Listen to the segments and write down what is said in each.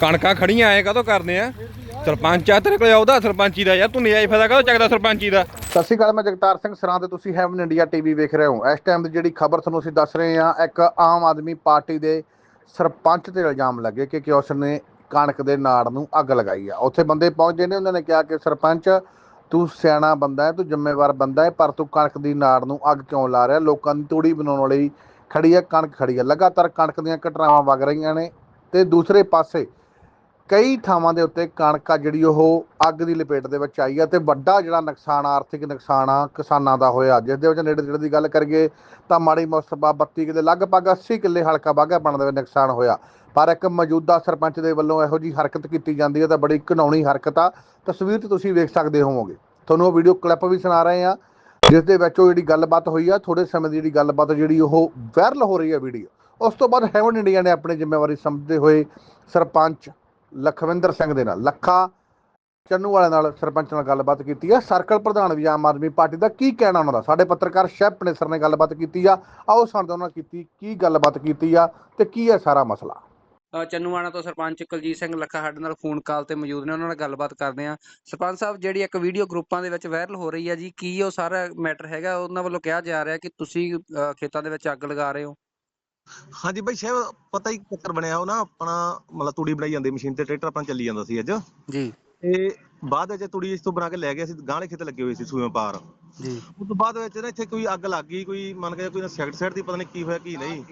ਕਣਕਾਂ ਖੜੀਆਂ, ਐ ਕਦੋਂ ਕਰਦੇ ਆ? ਸਰਪੰਚ ਆ ਤੇਰੇ ਕੋਲ, ਆਉਦਾ ਸਰਪੰਚੀ ਦਾ ਯਾਰ, ਤੂੰ ਨਜਾਇਜ਼ ਫਾਇਦਾ ਕਦੋਂ ਚੱਕਦਾ ਸਰਪੰਚੀ ਦਾ? ਸਤਿ ਸ਼੍ਰੀ ਅਕਾਲ, ਮੈਂ ਜਗਤਾਰ ਸਿੰਘ ਸਰਾਂ ਤੇ ਤੁਸੀਂ ਹੈਵਨ ਇੰਡੀਆ ਟੀਵੀ ਵੇਖ ਰਹੇ ਹੋ। ਇਸ ਟਾਈਮ ਦੀ ਜਿਹੜੀ ਖਬਰ ਤੁਹਾਨੂੰ ਅਸੀਂ ਦੱਸ ਰਹੇ ਹਾਂ, ਇੱਕ ਆਮ ਆਦਮੀ ਪਾਰਟੀ ਦੇ ਸਰਪੰਚ ਤੇ ਇਲਜ਼ਾਮ ਲੱਗੇ ਕਿ ਕਿ ਉਸ ਨੇ ਕਣਕ ਦੇ ਨਾੜ ਨੂੰ ਅੱਗ ਲਗਾਈ ਆ। ਉੱਥੇ ਬੰਦੇ ਪਹੁੰਚੇ ਨੇ, ਉਹਨਾਂ ਨੇ ਕਿਹਾ ਕਿ ਸਰਪੰਚ, ਤੂੰ ਸਿਆਣਾ ਬੰਦਾ ਹੈ, ਤੂੰ ਜ਼ਿੰਮੇਵਾਰ ਬੰਦਾ ਹੈ, ਪਰ ਤੂੰ ਕਣਕ ਦੀ ਨਾੜ ਨੂੰ ਅੱਗ ਕਿਉਂ ਲਾ ਰਿਹਾ? ਲੋਕਾਂ ਦੀ ਤੂੜੀ ਬਣਾਉਣ ਲਈ ਖੜੀ ਹੈ, ਕਣਕ ਖੜੀ ਹੈ। ਲਗਾਤਾਰ ਕਣਕ ਦੀਆਂ ਘਟਨਾਵਾਂ ਵਗ ਰਹੀਆਂ ਨੇ ਤੇ ਦੂਸਰੇ ਪਾਸੇ ਕਈ ਥਾਵਾਂ ਦੇ ਉੱਤੇ ਕਣਕ ਆ ਜਿਹੜੀ ਉਹ ਅੱਗ ਦੀ ਲਪੇਟ ਦੇ ਵਿੱਚ ਆਈ ਆ ਤੇ ਵੱਡਾ ਜਿਹੜਾ ਨੁਕਸਾਨ ਆਰਥਿਕ ਨੁਕਸਾਨ ਆ ਕਿਸਾਨਾਂ ਦਾ ਹੋਇਆ ਜਿਸ ਦੇ ਵਿੱਚ ਨੇੜੇ ਤੇੜੇ ਦੀ ਗੱਲ ਕਰੀਏ ਤਾਂ ਮਾੜੀ ਮਸਬਾ 32 ਕਿੱਲੇ ਲਗਭਗ 80 ਕਿੱਲੇ ਹਲਕਾ ਬਾਗਾ ਬਣ ਦੇ ਵਿੱਚ ਨੁਕਸਾਨ ਹੋਇਆ। ਪਰ ਇੱਕ ਮੌਜੂਦਾ ਸਰਪੰਚ ਦੇ ਵੱਲੋਂ ਇਹੋ ਜੀ ਹਰਕਤ ਕੀਤੀ ਜਾਂਦੀ ਹੈ ਤਾਂ ਬੜੀ ਘਿਨਾਉਣੀ ਹਰਕਤ ਆ। ਤਸਵੀਰ ਤੇ ਤੁਸੀਂ ਵੇਖ ਸਕਦੇ ਹੋਵੋਗੇ। ਤੁਹਾਨੂੰ ਉਹ ਵੀਡੀਓ ਕਲਿੱਪ ਵੀ ਸੁਣਾ ਰਹੇ ਆ, ਜਿਸ ਦੇ ਵਿੱਚ ਉਹ ਜਿਹੜੀ ਗੱਲਬਾਤ ਹੋਈ ਆ ਥੋੜੇ ਸਮੇਂ ਦੀ ਜਿਹੜੀ ਗੱਲਬਾਤ ਜਿਹੜੀ ਉਹ ਵਾਇਰਲ ਹੋ ਰਹੀ ਆ ਵੀਡੀਓ। ਉਸ ਤੋਂ ਬਾਅਦ ਹੈਵਨ ਇੰਡੀਆ ਨੇ ਆਪਣੀ ਜ਼ਿੰਮੇਵਾਰੀ ਸਮਝਦੇ ਹੋਏ ਸਰਪੰਚ ਲਖਵਿੰਦਰ ਸਿੰਘ ਦੇ ਨਾਲ ਲੱਖਾ ਚੰਨੂ ਵਾਲੇ ਨਾਲ ਸਰਪੰਚ ਨਾਲ ਗੱਲਬਾਤ ਕੀਤੀ ਆ। ਸਰਕਲ ਪ੍ਰਧਾਨ ਵੀ ਆਮ ਆਦਮੀ ਪਾਰਟੀ ਦਾ ਕੀ ਕਹਿਣਾ ਉਹਨਾਂ ਦਾ? ਸਾਡੇ ਪੱਤਰਕਾਰ ਸ਼ੈਫ ਨੇ ਨੇ ਗੱਲਬਾਤ ਕੀਤੀ ਆ। ਆਓ ਸਾਨੂੰ ਉਹਨਾਂ ਕੀਤੀ ਕੀ ਗੱਲਬਾਤ ਕੀਤੀ ਆ ਤੇ ਕੀ ਹੈ ਸਾਰਾ ਮਸਲਾ? ਅ, ਚੰਨੂਆਣਾ ਤੋਂ ਸਰਪੰਚ ਕੁਲਜੀਤ ਸਿੰਘ ਲੱਖਾ ਸਾਡੇ ਨਾਲ ਫੋਨ ਕਾਲ ਤੇ ਮੌਜੂਦ ਨੇ ਉਹਨਾਂ ਨਾਲ ਗੱਲਬਾਤ ਕਰਦੇ ਹਾਂ। ਸਰਪੰਚ ਸਾਹਿਬ ਜਿਹੜੀ ਇੱਕ ਵੀਡੀਓ ਗਰੁੱਪਾਂ ਦੇ ਵਿੱਚ ਵਾਇਰਲ ਹੋ ਰਹੀ ਹੈ ਜੀ ਕੀ ਉਹ ਸਾਰਾ ਮੈਟਰ ਹੈਗਾ? ਉਹਨਾਂ ਵੱਲੋਂ ਕਿਹਾ ਜਾ ਰਿਹਾ ਕਿ ਤੁਸੀਂ ਖੇਤਾਂ ਦੇ ਵਿੱਚ ਅੱਗ ਲਗਾ ਰਹੇ ਹੋ। ਹਾਂਜੀ ਬਾਈ ਸ਼ਾਇਦ ਪਤਾ ਹੀ ਚੱਕਰ ਬਣਿਆ ਉਹ ਨਾ ਆਪਣਾ ਮਤਲਬ ਤੂੜੀ ਬਣਾਈ ਜਾਂਦੀ ਮਸ਼ੀਨ ਤੇ ਟਰੈਕਟਰ ਆਪਣਾ ਚੱਲੀ ਜਾਂਦਾ ਸੀ ਅੱਜ। ਜੀ। ਤੇ ਬਾਅਦ ਵਿੱਚ ਤੂੜੀ ਇਸ ਤੋਂ ਬਣਾ ਕੇ ਲੈ ਗਏ ਸੀ ਗਾਂਹਲੇ ਖੇਤ ਲੱਗੇ ਹੋਏ ਸੀ ਸੂਏ ਪਾਰ ਜੀ। ਉਸ ਤੋਂ ਬਾਅਦ ਵਿੱਚ ਨਾ ਇੱਥੇ ਕੋਈ ਅੱਗ ਲੱਗ ਗਈ ਕੋਈ ਮੰਨ ਕੇ ਕੋਈ ਸਾਈਡ ਸਾਈਡ ਦੀ ਪਤਾ ਨਹੀਂ ਕੀ ਹੋਇਆ ਕੀ ਨਹੀਂ।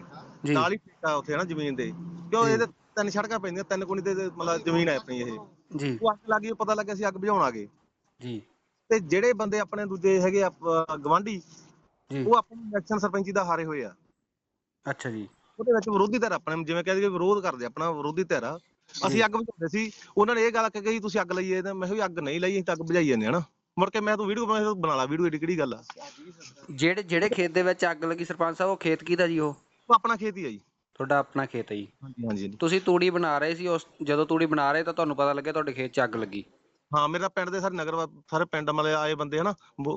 ਜੀ। ਨਾਲ ਹੀ ਠੇਕਾ ਉੱਥੇ ਨਾ ਜ਼ਮੀਨ ਦੇ। ਕਿਉਂ। ਇਹਦੇ ਤਿੰਨ ਸੜਕਾਂ ਪੈਂਦੀਆਂ ਤਿੰਨ ਕੋਣੀ ਤੇ ਤੇ ਮਤਲਬ ਜ਼ਮੀਨ ਹੈ ਆਪਣੀ ਇਹ। ਜੀ। ਉਹ ਅੱਗ ਲੱਗੀ ਪਤਾ ਲੱਗਿਆ ਸੀ ਅੱਗ ਬੁਝਾਉਣ ਆ ਗਏ। ਜੀ। ਤੇ ਜਿਹੜੇ ਬੰਦੇ ਆਪਣੇ ਦੂਜੇ ਹੈਗੇ ਗਵਾਂਢੀ ਉਹ ਆਪਣੇ ਇਲੈਕਸ਼ਨ ਸਰਪੰਚੀ ਦਾ ਹਾਰੇ ਹੋਏ ਆ। ਅੱਛਾ ਜੀ। ਉਹਦੇ ਵਿੱਚ ਵਿਰੋਧੀ ਧਿਰ ਆਪਣੇ ਜਿਵੇਂ ਕਹਿੰਦੇ ਕਿ ਵਿਰੋਧ ਕਰਦੇ ਆਪਣਾ ਵਿਰੋਧੀ ਧਿਰ ਆ। ਅਸੀਂ ਜੀ। ਅੱਗ ਬੁਝਾਉਂਦੇ ਸੀ। ਉਹਨਾਂ ਨੇ ਇਹ ਗੱਲ ਕਹੀ ਕਿ ਤੁਸੀਂ ਅੱਗ ਲਈਏ ਤੇ ਮੈਂ ਕਿਹਾ ਵੀ ਅੱਗ ਨਹੀਂ ਲਈ ਅਸੀਂ ਤਾਂ ਅੱਗ ਬੁਝਾਈ ਜਾਂਦੇ ਹਾਂ ਨਾ। ਮੁੜ ਕੇ ਮੈਂ ਤੂੰ ਵੀਡੀਓ ਬਣਾ ਬਣਾ ਲਾ ਵੀਡੀਓ ਏਡੀ ਕਿਹੜੀ ਗੱਲ ਆ। ਜਿਹੜੇ ਜਿਹੜੇ ਖੇਤ ਦੇ ਵਿੱਚ ਅੱਗ ਲੱਗੀ ਸਰਪੰਚ ਸਾਹਿਬ ਉਹ ਖੇਤ ਕਿਹਦਾ ਜੀ ਉਹ? ਉਹ ਆਪਣਾ ਖੇਤ ਹੀ ਆ ਜੀ। ਤੁਹਾਡਾ ਆਪਣਾ ਖੇਤ ਹੈ ਜੀ। ਹਾਂਜੀ ਹਾਂਜੀ। ਤੁਸੀਂ ਤੂੜੀ ਬਣਾ ਰਹੇ ਸੀ ਉਸ ਜਦੋਂ ਤੂੜੀ ਬਣਾ ਰਹੇ ਤਾਂ ਤੁਹਾਨੂੰ ਪਤਾ ਲੱਗਿਆ ਤੁਹਾਡੇ ਖੇਤ 'ਚ ਅੱਗ ਲੱਗੀ। ਹਾਂ ਮੇਰਾ ਪਿੰਡ ਦੇ ਸਾਰੇ ਨਗਰ ਵਾ- ਸਾਰੇ ਪਿੰਡ ਮਲੇ ਆਏ ਬੰਦੇ ਹਨਾ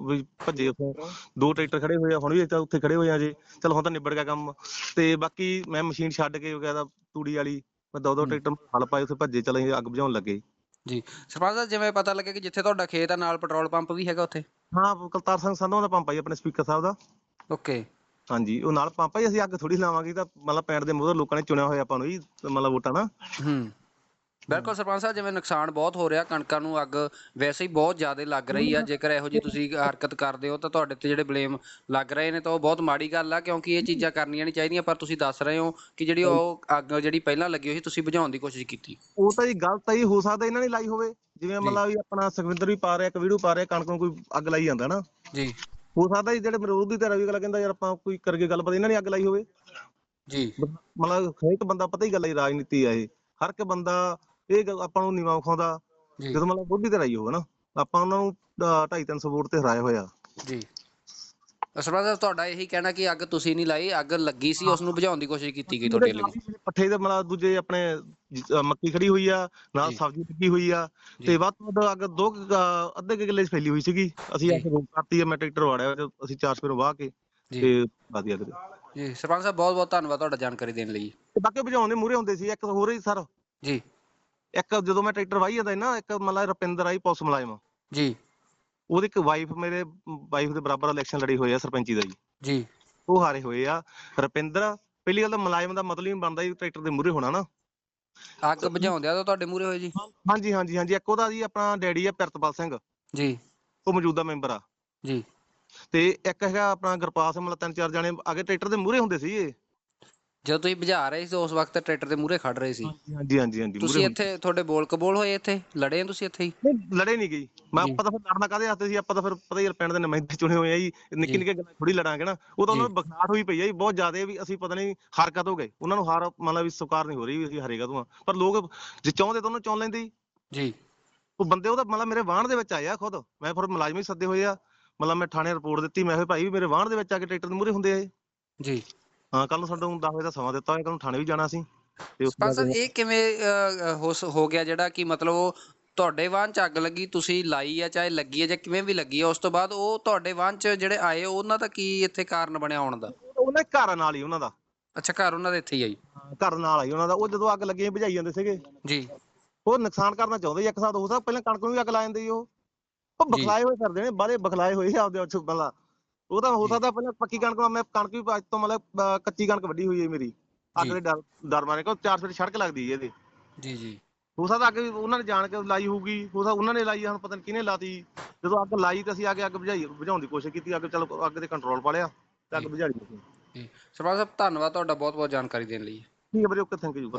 ਵੀ ਭੱਜੇ ਉੱਥੋਂ। ਦੋ ਟਰੈਕਟਰ ਖੜੇ ਹੋਏ ਆ ਹੁਣ ਵੀ ਇੱਥੇ ਉੱਥੇ ਖੜੇ ਹੋਏ ਆ ਜੀ। ਚਲ ਹੁਣ ਤਾਂ ਨਿਬੜ ਗਿਆ ਕੰਮ। ਤੇ ਬਾਕੀ ਮੈਂ ਮਸ਼ੀਨ ਛੱਡ ਕੇ ਗਿਆ ਤੂੜੀ ਵਾਲੀ ਮੈਂ ਦੋ ਦੋ। ਟਰੈਕਟਰ ਹਲ ਪਾਏ ਉੱਥੇ ਭੱਜੇ ਚਲੇ ਅੱਗ ਬੁਝਾਉਣ ਲੱਗੇ। ਜੀ। ਸਰਪੰਚ ਸਾਹਿਬ ਜਿਵੇਂ ਪਤਾ ਲੱਗਿਆ ਕਿ ਜਿੱਥੇ ਤੁਹਾਡਾ ਖੇਤ ਆ ਨਾਲ ਪੈਟਰੋਲ ਪੰਪ ਵੀ ਹੈਗਾ ਉੱਥੇ? ਹਾਂ ਕਲਤਾਰ ਸਿੰਘ ਸੰਧਵਾ ਦਾ ਪੰਪ ਆ ਜੀ ਆਪਣੇ ਸਪੀਕਰ ਸਾਹਿਬ ਦਾ। ਓਕੇ। ਹਾਂਜੀ ਉਹ ਨਾਲ ਪੰਪ ਆ ਜੀ ਅਸੀਂ ਅੱਗ ਥੋੜੀ ਲਾਵਾਂਗੇ ਤਾਂ ਮਤਲਬ ਪਿੰਡ ਦੇ ਮੂਹਰੇ ਲੋਕਾਂ ਨੇ ਚੁਣਿਆ ਹੋਇਆ ਆਪਾਂ ਨੂੰ ਜੀ ਮਤਲਬ ਵੋਟਾਂ ਨਾ। ਹੂੰ। ਬਿਲਕੁਲ ਸਰਪੰਚ ਸਾਹਿਬ ਜਿਵੇਂ ਨੁਕਸਾਨ ਬਹੁਤ ਹੋ ਰਿਹਾ ਕਣਕਾਂ ਨੂੰ ਅੱਗ ਵੈਸੇ ਹੀ ਬਹੁਤ ਜ਼ਿਆਦਾ ਲੱਗ ਰਹੀ ਆ। ਜੇਕਰ ਇਹੋ ਜੀ ਤੁਸੀਂ ਹਰਕਤ ਕਰਦੇ ਹੋ ਤਾਂ ਤੁਹਾਡੇ ਤੇ ਜਿਹੜੇ ਬਲੇਮ ਲੱਗ ਰਹੇ ਨੇ ਤਾਂ ਉਹ ਬਹੁਤ ਮਾੜੀ ਗੱਲ ਆ ਕਿਉਂਕਿ ਇਹ ਚੀਜ਼ਾਂ ਕਰਨੀਆਂ ਨਹੀਂ ਚਾਹੀਦੀਆਂ। ਪਰ ਤੁਸੀਂ ਦੱਸ ਰਹੇ ਹੋ ਕਿ ਜਿਹੜੀ ਉਹ ਅੱਗ ਜਿਹੜੀ ਪਹਿਲਾਂ ਲੱਗੀ ਹੋਈ ਸੀ ਤੁਸੀਂ ਬੁਝਾਉਣ ਦੀ ਕੋਸ਼ਿਸ਼ ਕੀਤੀ। ਉਹ ਤਾਂ ਜੀ ਗਲਤ ਆ ਜੀ ਹੋ ਸਕਦਾ ਇਹਨਾਂ ਨੇ ਲਾਈ ਹੋਵੇ। ਜਿਵੇਂ। ਮਤਲਬ ਵੀ ਆਪਣਾ ਸੁਖਵਿੰਦਰ ਵੀ ਪਾ ਰਿਹਾ ਇੱਕ ਵੀਡੀਓ ਪਾ ਰਿਹਾ ਕਣਕ ਨੂੰ ਕੋਈ ਅੱਗ ਲਾਈ ਜਾਂਦਾ ਨਾ ਜੀ। ਹੋ ਸਕਦਾ ਜੀ ਜਿਹੜੇ ਵਿਰੋਧੀ ਧਿਰ ਵੀ ਗੱਲ ਕਹਿੰਦਾ ਯਾਰ ਆਪਾਂ ਕੋਈ ਕਰਗੇ ਗੱਲਬਾਤ ਇਹਨਾਂ ਨੇ ਅੱਗ ਲਾਈ ਹੋਵੇ। ਜੀ। ਮਤਲਬ ਹਰੇਕ ਬੰਦਾ ਪਤਾ ਹੀ ਗੱਲ ਹੈ ਰਾਜਨੀਤੀ ਆ ਇਹ। ਹਰ ਇੱਕ ਬੰਦਾ ਇਹ ਗੱਲ ਆਪਾਂ ਨੂੰ ਨੀਵਾਂ ਵਿਖਾਉਂਦਾ ਜੀ। ਜਦੋਂ ਮਤਲਬ ਵਿਰੋਧੀ ਧਿਰ ਆਈ ਹੋਵੇ ਨਾ ਆਪਾਂ ਉਹਨਾਂ ਨੂੰ 2.5 300 ਵੋਟ ਤੇ ਹਰਾਇਆ ਹੋਇਆ। ਜੀ। ਸਰਪੰਚ ਸਾਹਿਬ ਤੁਹਾਡਾ ਇਹੀ ਕਹਿਣਾ ਕਿ ਅੱਗ ਤੁਸੀਂ ਨਹੀਂ ਲਾਈ ਅੱਗ ਲੱਗੀ ਸੀ ਉਸ ਨੂੰ ਬੁਝਾਉਣ ਦੀ ਕੋਸ਼ਿਸ਼ ਕੀਤੀ ਗਈ ਤੁਹਾਡੇ ਵੱਲੋਂ ਪੱਠੇ ਦੇ ਮਤਲਬ ਦੂਜੇ ਆਪਣੇ ਜ- ਅਹ ਮੱਕੀ ਖੜੀ ਹੋਈ ਆ ਨਾਲ ਜੀ। ਸਬਜ਼ੀ ਲੱਗੀ ਹੋਈ ਆ। ਤੇ ਵੱਧ ਤੋਂ ਵੱਧ ਅੱਗ ਦੋ ਕੁ, ਅਹ, ਅੱਧੇ ਕੁ ਕਿੱਲੇ 'ਚ ਫੈਲੀ ਹੋਈ ਸੀਗੀ। ਅਸੀਂ। ਆ ਕੇ ਰੋਕ ਕਰਤੀ ਆ ਮੈਂ ਟਰੈਕਟਰ ਵਾੜਿਆ ਤੇ ਅਸੀਂ ਚਾਰ ਸਪੇਰ ਵਾਹ ਕੇ ਜੀ। ਤੇ ਵਧੀਆ ਕਰੇ ਜੀ ਸਰਪੰਚ ਸਾਹਿਬ ਬਹੁਤ ਬਹੁਤ ਧੰਨਵਾਦ ਤੁਹਾਡਾ ਜਾਣਕਾਰੀ ਦੇਣ ਲਈ। ਤੇ ਬਾਕੀ ਭਜਾਉਣ ਦੇ ਮੂਹਰੇ ਹੁੰਦੇ ਸੀ ਇੱਕ ਹੋਰ ਹੀ ਸਰ। ਜੀ। ਇੱਕ ਜਦੋਂ ਮੈਂ ਟਰੈਕਟਰ ਵਾਹੀ ਜਾਂਦਾ ਸੀ ਨਾ ਇੱਕ ਮਤਲਬ ਰੁਪਿੰਦਰ ਆਈ ਪੁਲਿਸ ਮੁਲਾਜ਼ਮ। ਜੀ। ਉਹਦੀ ਇੱਕ ਵਾਈਫ ਮੇਰੇ ਵਾਈਫ ਦੇ ਬਰਾਬਰ ਇਲੈਕਸ਼ਨ ਲੜੀ ਹੋਈ ਆ ਸਰਪੰਚੀ ਦਾ ਜੀ। ਜੀ। ਉਹ ਹਾਰੇ ਹੋਏ ਆ। ਰੁਪਿੰਦਰ ਪਹਿਲੀ ਗੱਲ ਤਾਂ ਮੁਲਾਜ਼ਮ ਦਾ ਮਤਲਬ ਹੀ ਬਣਦਾ ਜੀ ਟਰੈਕਟਰ ਦੇ ਮੂਹਰੇ ਹੋਣਾ ਨਾ। ਅੱਗ ਬੁਝਾਉਂਦਿਆਂ ਤਾਂ ਤੁਹਾਡੇ ਮੂਹਰੇ ਹੋਏ ਜੀ। ਹਾਂਜੀ ਹਾਂਜੀ ਹਾਂਜੀ। ਇੱਕ ਉਹਦਾ ਜੀ ਆਪਣਾ ਡੈਡੀ ਆ ਪਿਰਤਪਾਲ ਸਿੰਘ। ਜੀ। ਉਹ ਮੌਜੂਦਾ ਮੈਂਬਰ ਆ। ਜੀ। ਤੇ ਇੱਕ ਹੈਗਾ ਆਪਣਾ ਗੁਰਪਾਲ ਸਿੰਘ ਮਤਲਬ ਤਿੰਨ ਚਾਰ ਜਣੇ ਅੱਗੇ ਟਰੈਕਟਰ ਦੇ ਮੂਹਰੇ ਹੁੰਦੇ ਸੀ ਇਹ। ਜਦੋਂ ਤੁਸੀਂ ਬੁਝਾ ਰਹੇ ਸੀ ਉਸ ਵਕਤ ਟਰੈਕਟਰ ਦੇ ਮੂਹਰੇ ਖੜ ਰਹੇ ਸੀ। ਹਾਂਜੀ ਹਾਂਜੀ ਹਾਂਜੀ ਤੁਸੀਂ ਇੱਥੇ ਤੁਹਾਡੇ ਬੋਲ ਕਬੋਲ ਹੋਏ ਇੱਥੇ? ਲੜੇ ਤੁਸੀਂ ਇੱਥੇ ਹੀ? ਨਹੀਂ ਲੜੇ ਨਹੀਂ ਗਈ ਮੈਂ। ਆਪਾਂ ਤਾਂ ਫਿਰ ਲੜਨਾ ਕਾਦੇ ਹੱਥ ਸੀ? ਆਪਾਂ ਤਾਂ ਫਿਰ ਪਤਾ ਹੀ ਪਿੰਡ ਦੇ ਨੁਮਾਇੰਦੇ ਚੁਣੇ ਹੋਏ ਆ ਜੀ। ਨਿੱਕੀ। ਨਿੱਕੀ ਗੱਲਾਂ ਥੋੜੀ ਲੜਾਂਗੇ ਨਾ। ਉਹ ਤਾਂ ਉਹਨਾਂ। ਨੂੰ ਬਖਨਾਟ ਹੋਈ ਪਈ ਆ ਜੀ ਬਹੁਤ ਜ਼ਿਆਦਾ ਵੀ ਅਸੀਂ ਪਤਾ ਨਹੀਂ ਹਰਕਤ ਹੋ ਗਏ। ਉਹਨਾਂ ਨੂੰ ਹਾਰ ਮਤਲਬ ਵੀ ਸਵੀਕਾਰ ਨਹੀਂ ਹੋ ਰਹੀ ਵੀ ਅਸੀਂ ਹਾਰੇਗਾ ਤੂੰ ਪਰ ਲੋਕ ਜੇ ਚਾਹੁੰਦੇ ਤਾਂ ਉਹਨੂੰ ਚੁਣ ਲੈਂਦੇ ਜੀ। ਉਹ ਬੰਦੇ ਉਹਦਾ ਮਤਲਬ ਮੇਰੇ ਵਾਹਣ ਦੇ ਵਿੱਚ ਆਏ ਆ ਖੁਦ। ਮੈਂ ਫਿਰ ਮੁਲਾਜ਼ਮ ਹੀ ਸੱਦੇ ਹੋਏ ਆ। ਮਤਲਬ ਮੈਂ ਥਾਣੇ ਰਿਪੋਰਟ ਦਿੱਤੀ ਮੈਂ ਕਿਹਾ ਭਾਈ ਮੇਰੇ ਵਾਹਣ ਦੇ ਵਿੱਚ ਆ ਕੇ ਟਰੈਕਟਰ ਦੇ ਮੂਹਰੇ ਹੁੰਦੇ ਆ ਜੀ। ਹਾਂ ਕੱਲ ਨੂੰ ਸਾਡਾ 10 ਵਜੇ ਦਾ ਸਮਾਂ ਦਿੱਤਾ ਹੋਇਆ ਕੱਲ ਨੂੰ ਥਾਣੇ ਵੀ ਜਾਣਾ ਸੀ। ਤੇ ਉਸ ਤੋਂ ਇਹ ਕਿਵੇਂ ਅਹ, ਹੋ ਸ- ਹੋ ਗਿਆ ਜਿਹੜਾ ਕਿ ਮਤਲਬ ਉਹ ਤੁਹਾਡੇ ਵਾਹਨ ਚ ਅੱਗ ਲੱਗੀ ਤੁਸੀਂ ਲਾਈ ਆ ਚਾਹੇ ਲੱਗੀ ਆ ਜਾਂ ਕਿਵੇਂ ਵੀ ਲੱਗੀ ਆ ਉਸ ਤੋਂ ਬਾਅਦ ਉਹ ਤੁਹਾਡੇ ਵਾਹਨ ਚ ਜਿਹੜੇ ਆਏ ਉਹਨਾਂ ਦਾ ਕੀ ਇੱਥੇ ਕਾਰਨ ਬਣਿਆ ਆਉਣ ਦਾ? ਉਹਨਾਂ ਦੇ ਘਰ ਨਾਲ ਹੀ ਉਹਨਾਂ ਦਾ। ਅੱਛਾ ਘਰ ਉਹਨਾਂ ਦੇ ਇੱਥੇ ਹੀ ਆਈ ਘਰ ਨਾਲ ਆਈ ਉਹਨਾਂ ਦਾ। ਉਹ ਜਦੋਂ ਅੱਗ ਲੱਗੀ ਭਜਾਈ ਜਾਂਦੇ ਸੀਗੇ। ਜੀ। ਉਹ ਨੁਕਸਾਨ ਕਰਨਾ ਚਾਹੁੰਦੇ ਸੀ ਇੱਕ ਸਾਥ। ਹੋ ਸਕਦਾ ਪਹਿਲਾਂ ਕਣਕ ਨੂੰ ਵੀ ਅੱਗ ਲਾ ਜਾਂਦੇ ਸੀ ਉਹ। ਉਹ। ਬਖਲਾਏ ਹੋਏ ਕਰਦੇ ਨੇ ਬਾਰੇ ਬਖਲਾਏ ਹੋਏ ਆ ਆਪਦੇ ਉੱਥੇ ਪਹਿਲਾਂ। ਉਹ ਤਾਂ ਹੋ। ਸਕਦਾ ਪਹਿਲਾਂ ਪੱਕੀ ਕਣਕ ਮੈਂ ਕਣਕ ਵੀ ਅੱਜ ਤੋਂ ਮਤਲਬ ਕੱਚੀ ਕਣਕ ਵੱਢੀ ਹੋਈ ਹੈ ਮੇਰੀ। ਅੱਗ। ਦੇ ਡਰ ਡਰ ਮਾਰੇ ਕਿਉਂ? ਚਾਰ ਫੁੱਟ ਸੜਕ ਲੱਗਦੀ ਹੈ ਇਹਦੇ। ਜੀ ਜੀ। ਹੋ ਸਕਦਾ ਅੱਗ ਵੀ ਉਹਨਾਂ ਨੇ ਜਾਣ ਕੇ ਲਾਈ ਹੋਊਗੀ। ਹੋ ਸਕਦਾ ਉਹਨਾਂ ਨੇ ਲਾਈ ਹੁਣ ਪਤਾ ਨਹੀਂ ਕਿਹਨੇ ਲਾਤੀ। ਜਦੋਂ ਅੱਗ ਲਾਈ ਤਾਂ ਅਸੀਂ ਆ ਕੇ ਅੱਗ ਬੁਝਾਈ ਬੁਝਾਉਣ ਦੀ ਕੋਸ਼ਿਸ਼ ਕੀਤੀ ਅੱਗ ਚਲੋ ਅੱਗ ਤੇ ਕੰਟਰੋਲ ਪਾ ਲਿਆ ਤੇ ਅੱਗ ਜੀ। ਬੁਝਾ ਲਈ ਅਸੀਂ ਜੀ। ਸਰਪੰਚ ਸਾਹਿਬ ਧੰਨਵਾਦ ਤੁਹਾਡਾ ਬਹੁਤ ਬਹੁਤ ਜਾਣਕਾਰੀ ਦੇਣ ਲਈ। ਠੀਕ ਹੈ ਵੀਰੇ ਓਕੇ ਥੈਂਕ ਯੂ